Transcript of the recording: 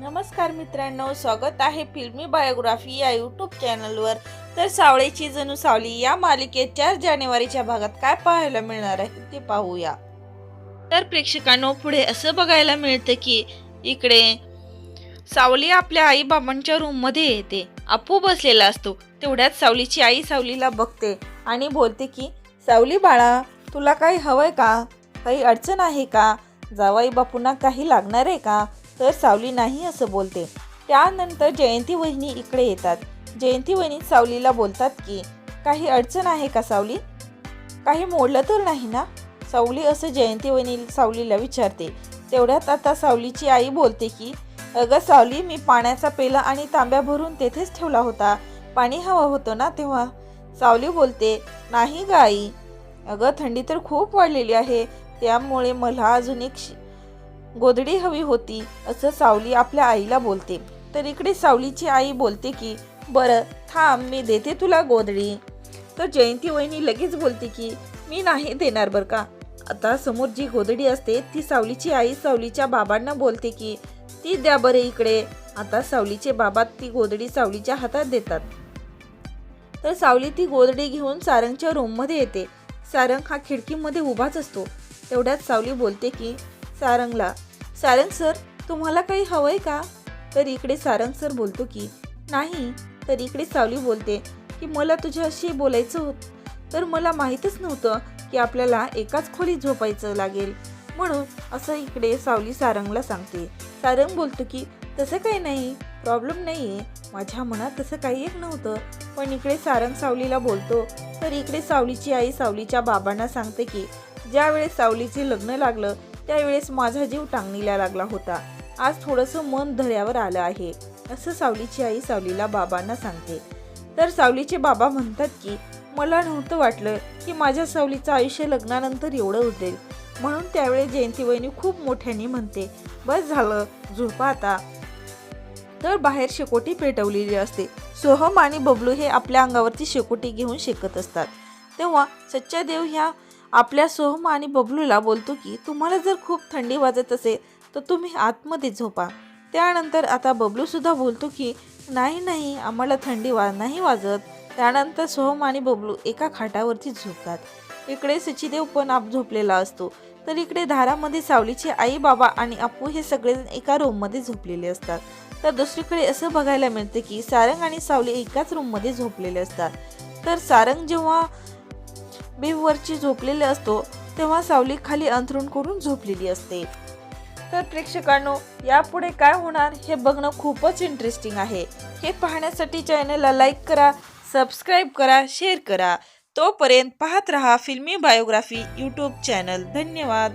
नमस्कार मित्रांनो स्वागत आहे फिल्मी बायोग्राफी या यूट्यूब चॅनलवर तर सावळेची जणू सावली या मालिकेत चार जानेवारीच्या भागात काय पाहायला मिळणार आहे ते पाहूया. तर प्रेक्षकांनो पुढे असं बघायला मिळतं की इकडे सावली आपल्या आई बाबांच्या रूममध्ये येते. अपू बसलेला असतो. तेवढ्यात सावलीची आई सावलीला बघते आणि बोलते की सावली बाळा तुला काही हवंय का? काही अडचण आहे का? जावाई बापूंना काही लागणार आहे का? तर सावली नाही असं बोलते. त्यानंतर जयंती वहिनी इकडे येतात. जयंती वहिनी सावलीला बोलतात की काही अडचण आहे का सावली? काही मोडलं तर नाही ना? सावली असं जयंती वहिनी सावलीला विचारते. तेवढ्यात आता सावलीची आई बोलते की अगं सावली मी पाण्याचा पेला आणि तांब्या भरून तेथेच ठेवला होता. पाणी हवं होतं ना तेव्हा? सावली बोलते नाही ग आई. अगं थंडी तर खूप वाढलेली आहे. त्यामुळे मला अजून एक गोधडी हवी होती असं सावली आपल्या आईला बोलते. तर इकडे सावलीची आई बोलते की बरं थांब मी देते तुला गोधडी. तर जयंती वहिनी लगेच बोलते की मी नाही देणार बरं का. आता समोर जी गोधडी असते ती सावलीची आई सावलीच्या बाबांना बोलते की ती द्या बरं इकडे. आता सावलीचे बाबा ती गोधडी सावलीच्या हातात देतात. तर सावली ती गोधडी घेऊन सारंगच्या रूममध्ये येते. सारंग हा खिडकीमध्ये उभाच असतो. तेवढ्यात सावली बोलते की सारंगला. सारंग सर तुम्हाला काही हवंय का? तर इकडे सारंग सर बोलतो की नाही. तर इकडे सावली बोलते की मला तुझ्याशी बोलायचं होतं. तर मला माहीतच नव्हतं की आपल्याला एकाच खोलीत झोपायचं लागेल. म्हणून असं इकडे सावली सारंगला सांगते. सारंग बोलतो की तसं काही नाही. प्रॉब्लेम नाही आहे माझ्या मनात तसं काही एक नव्हतं. पण इकडे सारंग सावलीला बोलतो. तर इकडे सावलीची आई सावलीच्या बाबांना सांगते की ज्यावेळेस सावलीचे लग्न लागलं त्यावेळेस माझा जीव टांगणीला लागला होता. आज थोडंसं मन धऱ्यावर आलं आहे असं सावलीची आई सावलीला बाबांना सांगते. तर सावलीचे बाबा म्हणतात की मला नव्हतं वाटलं की माझ्या सावलीचं आयुष्य लग्नानंतर एवढं उठेल म्हणून त्यावेळेस जयंती वहिनी खूप मोठ्याने म्हणते बस झालं झोपा आता. तर बाहेर शेकोटी पेटवलेली असते. सोहम आणि बबलू हे आपल्या अंगावरती शेकोटी घेऊन शेकत असतात. तेव्हा सच्चा देव ह्या आपल्या सोहम आणि बबलूला बोलतो की तुम्हाला जर खूप थंडी वाजत असेल तर तुम्ही आतमध्ये झोपा. त्यानंतर आता बबलूसुद्धा बोलतो की नाही नाही आम्हाला थंडी वा नाही वाजत. त्यानंतर सोहम आणि बबलू एका खाटावरती झोपतात. इकडे सचिदेव पण आप झोपलेला असतो. तर इकडे धारामध्ये सावलीचे आई बाबा आणि अप्पू हे सगळे एका रूममध्ये झोपलेले असतात. तर दुसरीकडे असं बघायला मिळतं की सारंग आणि सावली एकाच रूममध्ये झोपलेले असतात. तर सारंग जेव्हा बेवरची झोपलेले असतो तेव्हा सावली खाली अंथरूण करून झोपलेली असते. तर प्रेक्षकांनो यापुढे काय होणार हे बघणं खूपच इंटरेस्टिंग आहे. हे पाहण्यासाठी चॅनलला लाईक करा सबस्क्राईब करा शेअर करा. तोपर्यंत पाहत रहा फिल्मी बायोग्राफी यूट्यूब चॅनल धन्यवाद.